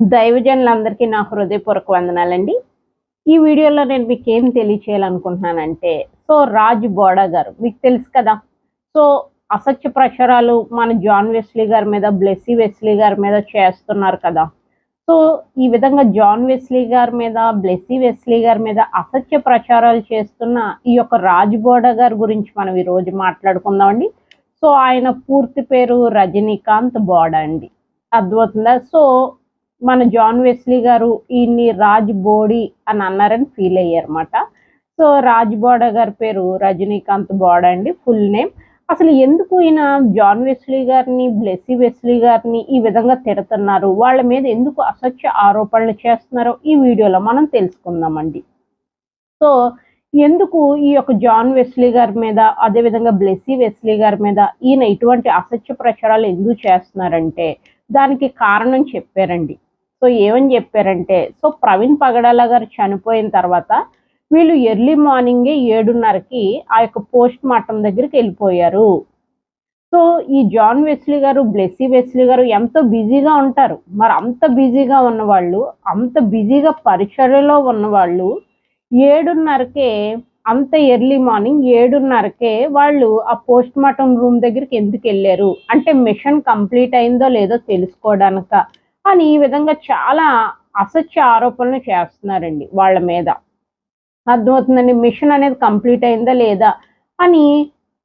దైవజనులందరికీ నా హృదయపూర్వక వందనాలండి. ఈ వీడియోలో నేను మీకు ఏం తెలియచేయాలనుకుంటున్నానంటే సో రాజ్ బోడా గారు మీకు తెలుసు కదా. సో అసత్య ప్రచారాలు మన జాన్ వెస్లీ గారి మీద బ్లెస్సీ వెస్లీ గారి మీద చేస్తున్నారు కదా. సో ఈ విధంగా జాన్ వెస్లీ గారి మీద బ్లెస్సీ వెస్లీ గారి మీద అసత్య ప్రచారాలు చేస్తున్న ఈ యొక్క రాజ్ బోడా గారి గురించి మనం ఈ రోజు మాట్లాడుకుందామండి. సో ఆయన పూర్తి పేరు రజనీకాంత్ బోడా అండి. అర్థమవుతుందా సో మన జాన్ వెస్లీ గారు ఈయన్ని రాజ్ బోడీ అని అన్నారని ఫీల్ అయ్యారన్నమాట. సో రాజ్ బోడా గారి పేరు రజనీకాంత్ బోడా అండి ఫుల్ నేమ్. అసలు ఎందుకు ఈయన జాన్ వెస్లీ గారిని బ్లెస్సీ వెస్లీ గారిని ఈ విధంగా తిడుతున్నారు? వాళ్ళ మీద ఎందుకు అసత్య ఆరోపణలు చేస్తున్నారో ఈ వీడియోలో మనం తెలుసుకుందామండి. సో ఎందుకు ఈ యొక్క జాన్ వెస్లీ గారి మీద అదేవిధంగా బ్లెస్సీ వెస్లీ గారి మీద ఈయన ఇటువంటి అసత్య ప్రచారాలు ఎందుకు చేస్తున్నారంటే దానికి కారణం చెప్పారండి. సో ఏమని చెప్పారంటే సో ప్రవీణ్ పగడాల గారు చనిపోయిన తర్వాత వీళ్ళు ఎర్లీ మార్నింగే ఏడున్నరకి ఆ యొక్క పోస్ట్ మార్టం దగ్గరికి వెళ్ళిపోయారు. సో ఈ జాన్ వెస్లీ గారు బ్లెస్సీ వెస్లీ గారు ఎంతో బిజీగా ఉంటారు. మరి అంత బిజీగా ఉన్నవాళ్ళు అంత బిజీగా పరిచర్యలో ఉన్నవాళ్ళు ఏడున్నరకే అంత ఎర్లీ మార్నింగ్ ఏడున్నరకే వాళ్ళు ఆ పోస్ట్ మార్టం రూమ్ దగ్గరికి ఎందుకు వెళ్ళారు? అంటే మిషన్ కంప్లీట్ అయిందో లేదో తెలుసుకోవడానిక? అని ఈ విధంగా చాలా అసత్య ఆరోపణలు చేస్తున్నారండి వాళ్ళ మీద. అర్థమవుతుందండి మిషన్ అనేది కంప్లీట్ అయిందా లేదా అని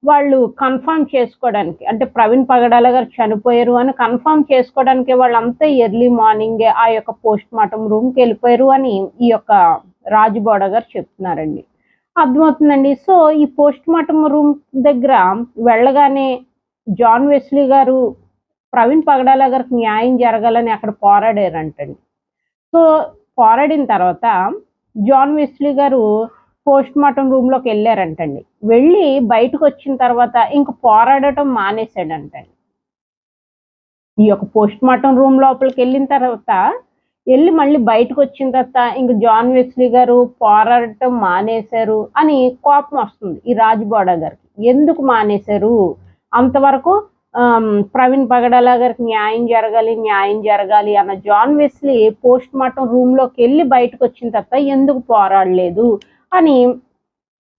వాళ్ళు కన్ఫర్మ్ చేసుకోవడానికి అంటే ప్రవీణ్ పగడాల గారు చనిపోయారు అని కన్ఫర్మ్ చేసుకోవడానికి వాళ్ళంతా ఎర్లీ మార్నింగే ఆ యొక్క పోస్ట్ మార్టం రూమ్కి వెళ్ళిపోయారు అని ఈ యొక్క రాజుబోడ గారు చెప్తున్నారండి. అర్థమవుతుందండి సో ఈ పోస్ట్ మార్టం రూమ్ దగ్గర వెళ్ళగానే జాన్ వెస్లీ గారు ప్రవీణ్ పగడాల గారికి న్యాయం జరగాలని అక్కడ పోరాడారంటండి. సో పోరాడిన తర్వాత John Wesley garu post mortem రూమ్లోకి వెళ్ళారంటండి. వెళ్ళి బయటకు వచ్చిన తర్వాత ఇంక పోరాడటం మానేశాడంటండి. ఈ యొక్క పోస్ట్ మార్టం రూమ్ లోపలికి వెళ్ళిన తర్వాత వెళ్ళి మళ్ళీ బయటకు వచ్చిన తర్వాత ఇంక జాన్ వెస్లీ గారు పోరాడటం మానేశారు అని కోపం వస్తుంది ఈ రాజుబోడ గారికి. ఎందుకు మానేశారు? అంతవరకు ప్రవీణ్ పగడాల గారికి న్యాయం జరగాలి న్యాయం జరగాలి అన్న జాన్ వెస్లీ పోస్ట్ మార్టం రూమ్లోకి వెళ్ళి బయటకు వచ్చిన తర్వాత ఎందుకు పోరాడలేదు అని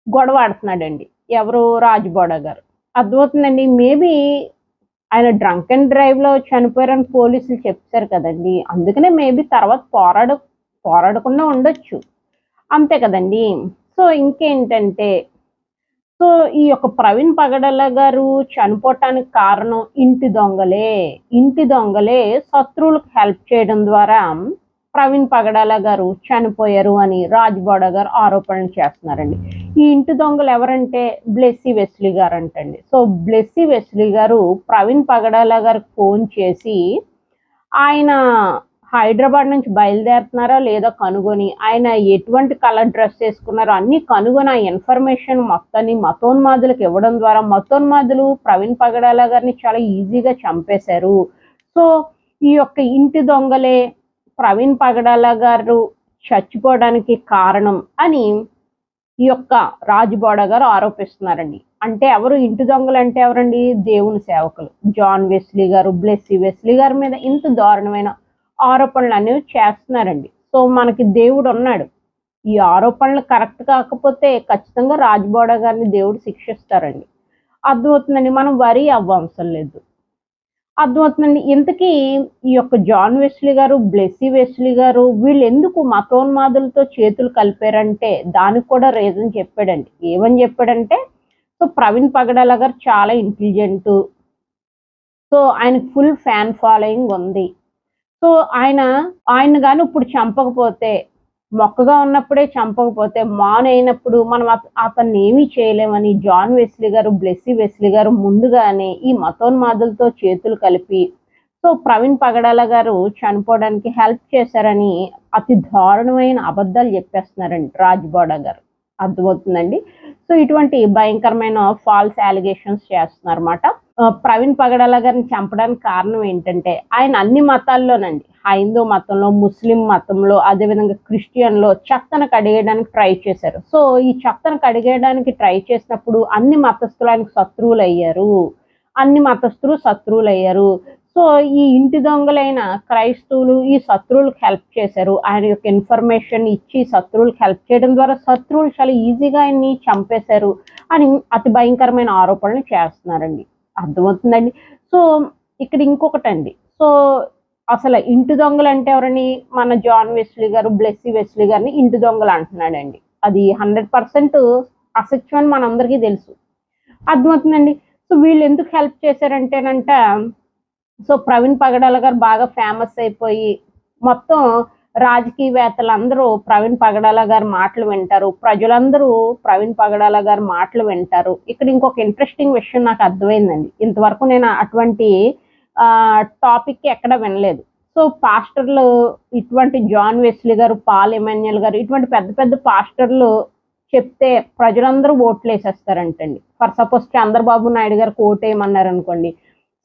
గొడవ ఆడుతున్నాడండి ఎవరు రాజుబోడా గారు. అర్థమవుతుందండి మేబీ ఆయన డ్రంక్ అండ్ డ్రైవ్లో చనిపోయారని పోలీసులు చెప్తారు కదండి. అందుకనే మేబీ తర్వాత పోరాడ పోరాడకుండా ఉండొచ్చు. అంతే కదండి. సో ఇంకేంటంటే సో ఈ యొక్క ప్రవీణ్ పగడల గారు చనిపోవటానికి కారణం ఇంటి దొంగలే. ఇంటి దొంగలే శత్రువులకు హెల్ప్ చేయడం ద్వారా ప్రవీణ్ పగడాల గారు చనిపోయారు అని రాజ్బోడ గారు ఆరోపణలు చేస్తున్నారండి. ఈ ఇంటి దొంగలు ఎవరంటే బ్లెస్సీ వెస్లీ గారు అంటండి సో బ్లెస్సీ వెస్లీ గారు ప్రవీణ్ పగడాల గారికి ఫోన్ చేసి ఆయన హైదరాబాద్ నుంచి బయలుదేరుతున్నారో లేదో కనుగొని ఆయన ఎటువంటి కలర్ డ్రెస్ వేసుకున్నారో అన్ని కనుగొని ఆ ఇన్ఫర్మేషన్ మొత్తాన్ని మతోన్మాదులకు ఇవ్వడం ద్వారా మతోన్మాదులు ప్రవీణ్ పగడాల గారిని చాలా ఈజీగా చంపేశారు. సో ఈ యొక్క ఇంటి దొంగలే ప్రవీణ్ పగడాల గారు చచ్చిపోవడానికి కారణం అని ఈ యొక్క రాజుబోడ గారు ఆరోపిస్తున్నారండి. అంటే ఎవరు ఇంటి దొంగలు అంటే ఎవరండి? దేవుని సేవకులు. జాన్ వెస్లీ గారు బ్లెస్సీ వెస్లీ గారి మీద ఇంత దారుణమైన ఆరోపణలు అనేవి చేస్తున్నారండి. సో మనకి దేవుడు ఉన్నాడు. ఈ ఆరోపణలు కరెక్ట్ కాకపోతే ఖచ్చితంగా రాజుబోడ గారిని దేవుడు శిక్షిస్తారండి. అర్థమవుతుందండి మనం వరి అవ్వవసరం లేదు. అర్థమవుతుందండి ఇంతకీ ఈ యొక్క జాన్ వెస్లీ గారు బ్లెస్సీ వెస్లీ గారు వీళ్ళు ఎందుకు మతోన్మాదులతో చేతులు కలిపారంటే దానికి కూడా రీజన్ చెప్పాడండి. ఏమని చెప్పాడంటే సో ప్రవీణ్ పగడాల గారు చాలా ఇంటెలిజెంట్. సో ఆయనకు ఫుల్ ఫ్యాన్ ఫాలోయింగ్ ఉంది. సో ఆయన ఆయన కానీ ఇప్పుడు చంపకపోతే మొక్కగా ఉన్నప్పుడే చంపకపోతే మాన్ అయినప్పుడు మనం అతన్ని ఏమీ చేయలేమని జాన్ వెస్లీ గారు బ్లెస్సీ వెస్లీ గారు ముందుగానే ఈ మతోన్మాదులతో చేతులు కలిపి సో ప్రవీణ్ పగడాల గారు చనిపోవడానికి హెల్ప్ చేశారని అతి దారుణమైన అబద్ధాలు చెప్పేస్తున్నారండి రాజ్బోడ గారు. అర్థమవుతుందండి? సో ఇటువంటి భయంకరమైన ఫాల్స్ అలిగేషన్స్ చేస్తున్నారన్నమాట. ప్రవీణ్ పగడాల గారిని చంపడానికి కారణం ఏంటంటే ఆయన అన్ని మతాల్లోనండి. హైందూ మతంలో ముస్లిం మతంలో అదేవిధంగా క్రిస్టియన్లో చెత్తను కడిగేయడానికి ట్రై చేశారు. సో ఈ చెత్తను కడిగేయడానికి ట్రై చేసినప్పుడు అన్ని మతస్థులు ఆయనకు శత్రువులు అయ్యారు అన్ని మతస్థులు శత్రువులు అయ్యారు సో ఈ ఇంటి దొంగలైన క్రైస్తవులు ఈ శత్రువులకు హెల్ప్ చేశారు. ఆయన యొక్క ఇన్ఫర్మేషన్ ఇచ్చి శత్రువులకు హెల్ప్ చేయడం ద్వారా శత్రువులు చాలా ఈజీగా ఆయన్ని చంపేశారు అని అతి భయంకరమైన ఆరోపణలు చేస్తున్నారండి. అర్థమవుతుందండి. సో ఇక్కడ ఇంకొకటి అండి సో అసలు ఇంటి దొంగలు అంటే ఎవరని మన జాన్ వెస్లీ గారు బ్లెస్సీ వెస్లీ గారిని ఇంటి దొంగలు అంటున్నాడండి. అది హండ్రెడ్ పర్సెంట్ అసత్యం అని మనందరికీ తెలుసు. అర్థమవుతుందండి? సో వీళ్ళు ఎందుకు హెల్ప్ చేశారంటేనంట సో ప్రవీణ్ పగడాల గారు బాగా ఫేమస్ అయిపోయి మొత్తం రాజకీయవేత్తలందరూ ప్రవీణ్ పగడాల గారి మాటలు వింటారు. ప్రజలందరూ ప్రవీణ్ పగడాల గారి మాటలు వింటారు. ఇక్కడ ఇంకొక ఇంట్రెస్టింగ్ విషయం నాకు అర్థమైందండి. ఇంతవరకు నేను అటువంటి టాపిక్ ఎక్కడ వినలేదు. సో పాస్టర్లు ఇటువంటి John Wesley garu Paul Emmanuel garu ఇటువంటి పెద్ద పెద్ద పాస్టర్లు చెప్తే ప్రజలందరూ ఓట్లు వేసేస్తారంటండి. ఫర్ సపోజ్ చంద్రబాబు నాయుడు గారికి ఓటు వేయమన్నారు అనుకోండి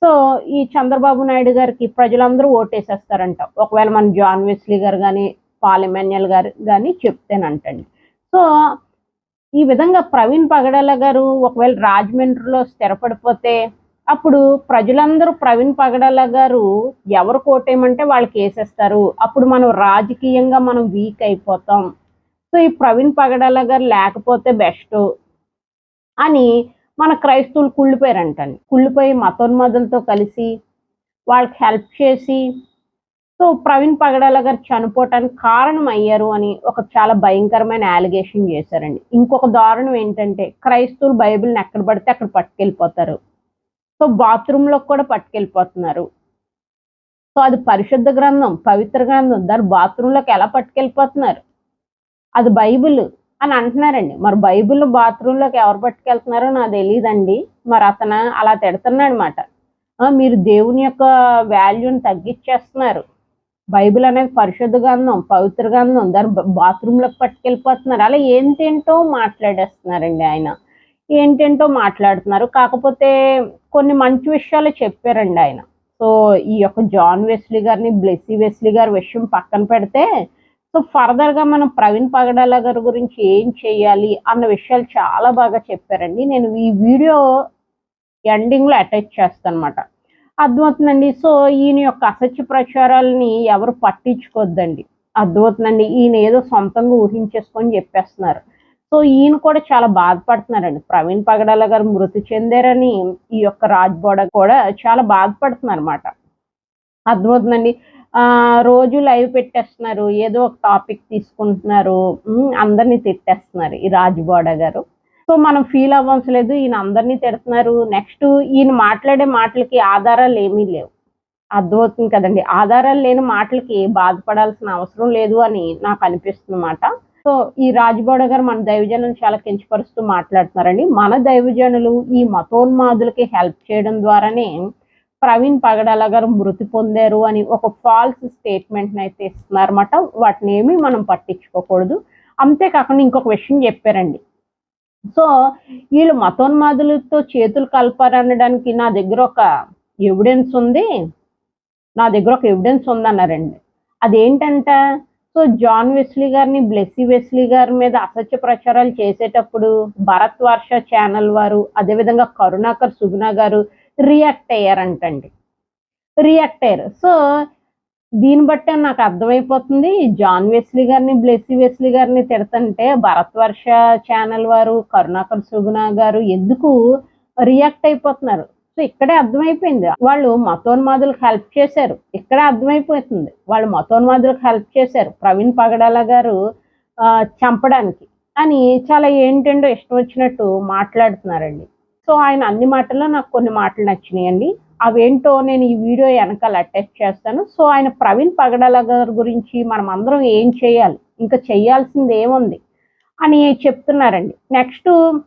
సో ఈ చంద్రబాబు నాయుడు గారికి ప్రజలందరూ ఓటేసేస్తారంట. ఒకవేళ మన జాన్ వెస్లీ గారు కానీ పాల్ ఎమాన్యుయల్ గారు కానీ చెప్తేనంటండి. సో ఈ విధంగా ప్రవీణ్ పగడాల గారు ఒకవేళ రాజమండ్రిలో స్థిరపడిపోతే అప్పుడు ప్రజలందరూ ప్రవీణ్ పగడాల గారు ఎవరు కోటేయమంటే వాళ్ళకి వేసేస్తారు. అప్పుడు మనం రాజకీయంగా మనం వీక్ అయిపోతాం. సో ఈ ప్రవీణ్ పగడాల గారు లేకపోతే బెస్ట్ అని మన క్రైస్తవులు కుళ్ళిపోయారంటండి. కుళ్ళిపోయి మతోన్మాదులతో కలిసి వాళ్ళకి హెల్ప్ చేసి సో ప్రవీణ్ పగడాల గారు చనిపోవటానికి కారణం అయ్యారు అని ఒక చాలా భయంకరమైన అలిగేషన్ చేశారండి. ఇంకొక దారుణం ఏంటంటే క్రైస్తవులు బైబిల్ని ఎక్కడ పడితే అక్కడ పట్టుకెళ్ళిపోతారు. సో బాత్రూంలోకి కూడా పట్టుకెళ్ళిపోతున్నారు. సో అది పరిశుద్ధ గ్రంథం పవిత్ర గ్రంథం దాని బాత్రూంలోకి ఎలా పట్టుకెళ్ళిపోతున్నారు? అది బైబిల్ అని అంటున్నారండి. మరి బైబిల్ బాత్రూంలోకి ఎవరు పట్టుకెళ్తున్నారో నాకు తెలియదండి మరి అతను అలా తిడుతున్నాడు అనమాట మీరు దేవుని యొక్క వాల్యూని తగ్గించేస్తున్నారు. బైబిల్ అనేది పరిశుద్ధ గంధం పవిత్ర గంధం దాని బాత్రూంలోకి పట్టుకెళ్ళిపోతున్నారు. అలా ఏంటేంటో మాట్లాడేస్తున్నారండి ఆయన. ఏంటేంటో మాట్లాడుతున్నారు. కాకపోతే కొన్ని మంచి విషయాలు చెప్పారండి ఆయన. సో ఈ యొక్క జాన్ వెస్లీ గారిని బ్లెస్సీ వెస్లీ గారి విషయం పక్కన పెడితే సో ఫర్దర్గా మనం ప్రవీణ్ పగడాల గారి గురించి ఏం చేయాలి అన్న విషయాలు చాలా బాగా చెప్పారండి. నేను ఈ వీడియో ఎండింగ్లో అటాచ్ చేస్తాను అనమాట అర్థమవుతుందండి సో ఈయన యొక్క అసత్య ప్రచారాలని ఎవరు పట్టించుకోవద్దండి అర్థమవుతుందండి ఈయన ఏదో సొంతంగా ఊహించేసుకొని చెప్పేస్తున్నారు. సో ఈయన కూడా చాలా బాధపడుతున్నారండి. ప్రవీణ్ పగడాల గారు మృతి చెందారని ఈ యొక్క రాజ్బోడ కూడా చాలా బాధపడుతున్నారు అనమాట అర్థమవుతుందండి రోజు లైవ్ పెట్టేస్తున్నారు ఏదో ఒక టాపిక్ తీసుకుంటున్నారు అందరినీ తిట్టేస్తున్నారు ఈ రాజ్బోడ గారు. సో మనం ఫీల్ అవ్వవలసిన లేదు ఈయన అందరినీ తిడుతున్నారు. నెక్స్ట్ ఈయన మాట్లాడే మాటలకి ఆధారాలు ఏమీ లేవు. అర్థమవుతుంది కదండి. ఆధారాలు లేని మాటలకి బాధపడాల్సిన అవసరం లేదు అని నాకు అనిపిస్తుంది అన్నమాట. సో ఈ రాజ్బోడ గారు మన దైవజనులు చాలా కించపరుస్తూ మాట్లాడుతున్నారండి. మన దైవజనులు ఈ మతోన్మాదులకి హెల్ప్ చేయడం ద్వారానే ప్రవీణ్ పగడాల గారు మృతి పొందారు అని ఒక ఫాల్స్ స్టేట్మెంట్ని అయితే ఇస్తున్నారన్నమాట. వాటిని ఏమీ మనం పట్టించుకోకూడదు. అంతేకాకుండా ఇంకొక విషయం చెప్పారండి. సో వీళ్ళు మతోన్మాదులతో చేతులు కలపారనడానికి నా దగ్గర ఒక ఎవిడెన్స్ ఉంది. నా దగ్గర ఒక ఎవిడెన్స్ ఉందన్నారండి. అదేంటంట? సో జాన్ వెస్లీ గారిని బ్లెస్సీ వెస్లీ గారి మీద అసత్య ప్రచారాలు చేసేటప్పుడు భరత్ వర్ష ఛానల్ వారు అదేవిధంగా కరుణాకర్ సుగుణ గారు రియాక్ట్ అయ్యారంటండి. రియాక్ట్ అయ్యారు. సో దీన్ని బట్టే నాకు అర్థమైపోతుంది. జాన్ వెస్లీ గారిని బ్లెస్సీ వెస్లీ గారిని తిడుతుంటే భరత్వర్ష ఛానల్ వారు కరుణాకర్ సుగుణ గారు ఎందుకు రియాక్ట్ అయిపోతున్నారు? సో ఇక్కడే అర్థమైపోయింది. వాళ్ళు మతోన్మాదులకు హెల్ప్ చేశారు. ఇక్కడే అర్థమైపోతుంది. వాళ్ళు మతోన్మాదులకు హెల్ప్ చేశారు. ప్రవీణ్ పగడాల గారు చంపడానికి. అని చాలా ఏంటండో ఇష్టం వచ్చినట్టు మాట్లాడుతున్నారండి. సో ఆయన అన్ని మాటల్లో నాకు కొన్ని మాటలు నచ్చినాయండి. అవేంటో నేను ఈ వీడియో వెనకాల అటాచ్ చేస్తాను. సో ఆయన ప్రవీణ్ పగడాల గారి గురించి మనం అందరం ఏం చేయాలి? ఇంకా చేయాల్సింది ఏముంది? అని చెప్తున్నారండి. Next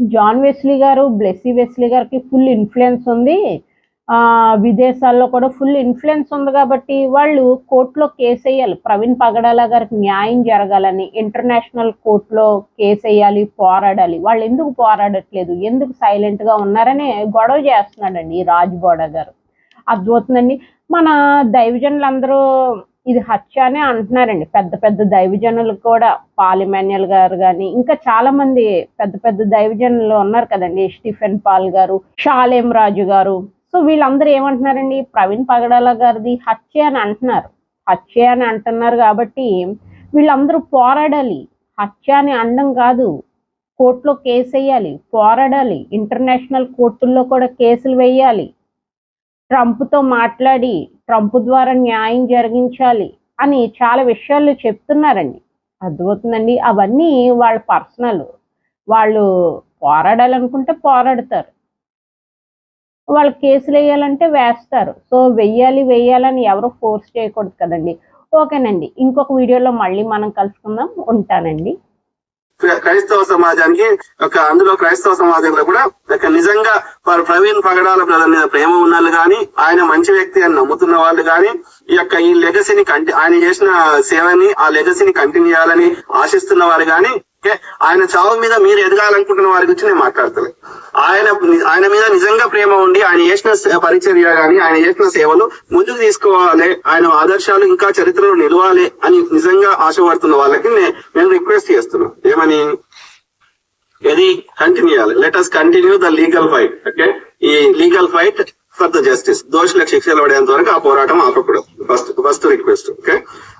John Wesley garu Blessy Wesley గారికి ఫుల్ ఇన్ఫ్లుయెన్స్ ఉంది. విదేశాల్లో కూడా ఫుల్ ఇన్ఫ్లుయెన్స్ ఉంది కాబట్టి వాళ్ళు కోర్టులో కేసు వేయాలి. ప్రవీణ్ పగడాల గారికి న్యాయం జరగాలని ఇంటర్నేషనల్ కోర్టులో కేసు వేయాలి పోరాడాలి. వాళ్ళు ఎందుకు పోరాడట్లేదు? ఎందుకు సైలెంట్గా ఉన్నారని గొడవ చేస్తున్నాడండి ఈ రాజ్బోడ గారు. అద్భుతండి మన దైవజనులందరూ ఇది హత్య అనే అంటున్నారండి. పెద్ద పెద్ద దైవజనులు కూడా పాలిమాన్యుల్ గారు కానీ ఇంకా చాలా మంది పెద్ద పెద్ద దైవజనులు ఉన్నారు కదండి. స్టీఫెన్ పాల్ గారు షాలేం రాజు గారు సో వీళ్ళందరూ ఏమంటున్నారండి? ప్రవీణ్ పగడాల గారిది హత్య అని అంటున్నారు. హత్య అని అంటున్నారు కాబట్టి వీళ్ళందరూ పోరాడాలి. హత్య అని అనడం కాదు. కోర్టులో కేసు వేయాలి. పోరాడాలి. ఇంటర్నేషనల్ కోర్టుల్లో కూడా కేసులు వేయాలి. ట్రంప్తో మాట్లాడి ట్రంప్ ద్వారా న్యాయం జరిగించాలి అని చాలా విషయాలు చెప్తున్నారండి. అర్థమవుతుందండి? అవన్నీ వాళ్ళ పర్సనల్. వాళ్ళు పోరాడాలనుకుంటే పోరాడతారు. వాళ్ళు కేసులు వేయాలంటే వేస్తారు. సో వెయ్యాలి వెయ్యాలని ఎవరు ఫోర్స్ చేయకూడదు కదండి. ఓకేనండి. ఇంకొక వీడియోలో మళ్ళీ మనం కలుసుకుందాం. ఉంటానండి. క్రైస్తవ సమాజానికి ఒక అందులో క్రైస్తవ సమాజంలో కూడా ఒక నిజంగా వారు ప్రవీణ్ పగడాల బ్రదర్ మీద ప్రేమ ఉన్న వాళ్ళు గాని ఆయన మంచి వ్యక్తి అని నమ్ముతున్న వాళ్ళు కానీ ఈ యొక్క ఈ లెగసీని కంటి ఆయన చేసిన సేవని ఆ లెగసీని కంటిన్యూ చేయాలని ఆశిస్తున్న వారు కానీ ఆయన చావు మీద మీరు ఎదగాలనుకుంటున్న వారి గురించి నేను మాట్లాడతాను ఆయన ఆయన మీద నిజంగా ప్రేమ ఉండి ఆయన చేసిన పరిచర్య గాని ఆయన చేసిన సేవలు ముందుకు తీసుకోవాలి ఆయన ఆదర్శాలు ఇంకా చరిత్రలో నిలవాలి అని నిజంగా ఆశపడుతున్న వాళ్ళకి నేను రిక్వెస్ట్ చేస్తున్నాను ఏమని? ఇది కంటిన్యూ చేయాలి. Let us continue the legal fight okay ఈ legal fight for the justice దోషులకు శిక్షలు పడేంత వరకు ఆ పోరాటం ఆపకూడదు. First first request okay?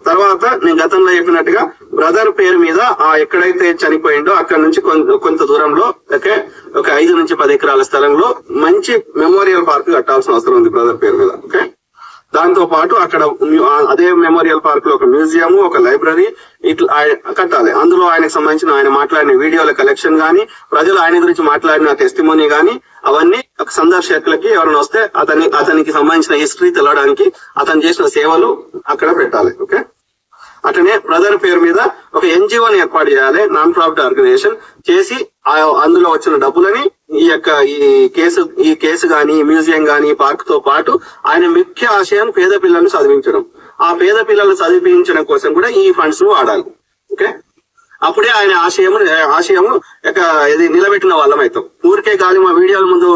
తర్వాత నేను గతంలో చెప్పినట్టుగా బ్రదర్ పేరు మీద ఆ ఎక్కడైతే చనిపోయిండో అక్కడ నుంచి కొంత కొంత దూరంలో ఓకే? ఒక ఐదు నుంచి పది ఎకరాల స్థలంలో మంచి మెమోరియల్ పార్క్ కట్టాల్సిన అవసరం ఉంది బ్రదర్ పేరు మీద ఓకే? దాంతో పాటు అక్కడ అదే మెమోరియల్ పార్క్లో ఒక మ్యూజియం ఒక లైబ్రరీ ఇట్లా కట్టాలి. అందులో ఆయనకు సంబంధించిన ఆయన మాట్లాడిన వీడియోల కలెక్షన్ గానీ ప్రజలు ఆయన గురించి మాట్లాడిన టెస్టిమోనీ గానీ అవన్నీ ఒక సందర్శకులకి ఎవరైనా వస్తే అతని అతనికి సంబంధించిన హిస్టరీ తెలవడానికి అతను చేసిన సేవలు అక్కడ పెట్టాలి. ఓకే? అట్లనే బ్రదర్ పేరు మీద ఒక ఎన్జిఓని ఏర్పాటు చేయాలి. నాన్ ప్రాఫిట్ ఆర్గనైజేషన్ చేసి ఆ- అందులో వచ్చిన డబ్బులని ఈ యొక్క ఈ కేసు ఈ కేసు గాని మ్యూజియం గాని పార్క్తో పాటు ఆయన ముఖ్య ఆశయం పేద పిల్లలను చదివించడం. ఆ పేద పిల్లలను చదివించడం కోసం కూడా ఈ ఫండ్స్ను వాడాలి. ఓకే? అప్పుడే ఆయన ఆశయం ఆశయము ఇది నిలబెట్టిన వాళ్ళం అవుతాం. ఊరికే కాదు మా వీడియోల ముందు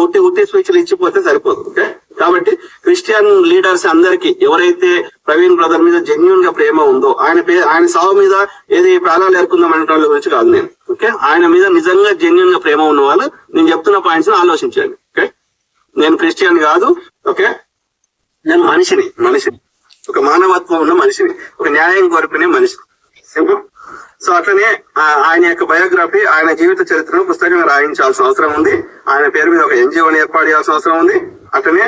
ఉట్టి ఉట్టి స్పీచ్లు ఇచ్చిపోతే సరిపోదు ఓకే? కాబట్టి క్రిస్టియన్ లీడర్స్ అందరికి ఎవరైతే ప్రవీణ్ బ్రదర్ మీద జెన్యున్గా ప్రేమ ఉందో ఆయన ఆయన సావు మీద ఏది ప్రాణాలు ఏర్కుందాం అనే వాళ్ళ గురించి కాదు నేను ఓకే? ఆయన మీద నిజంగా జెన్యున్గా ప్రేమ ఉన్న వాళ్ళు నేను చెప్తున్న పాయింట్స్ ఆలోచించండి ఓకే? నేను క్రిస్టియన్ కాదు ఓకే? నేను మనిషిని మనిషిని. ఒక మానవత్వం ఉన్న మనిషిని ఒక న్యాయం కోరుకునే మనిషి సింపుల్. సో అట్లనే ఆ, ఆయన యొక్క బయోగ్రఫీ ఆయన జీవిత చరిత్రను పుస్తకంగా రాయించాల్సిన అవసరం ఉంది. ఆయన పేరు మీద ఒక ఎన్జిఓని ఏర్పాటు చేయాల్సిన అవసరం ఉంది. అట్లనే